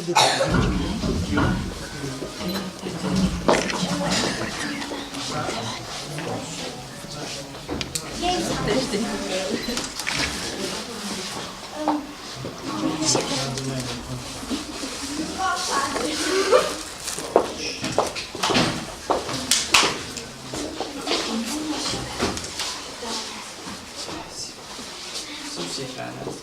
ходити. Всіх рано.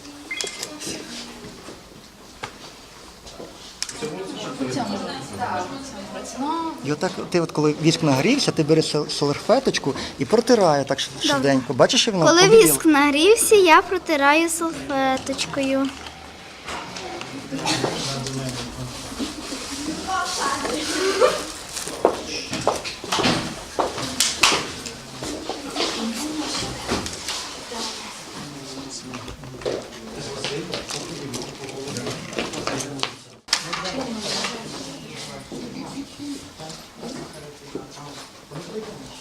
І отак, ти от коли віск нагрівся, ти береш салфеточку і протирає так швиденько. Бачиш, як воно Коли віск нагрівся, я протираю салфеточкою. Gracias.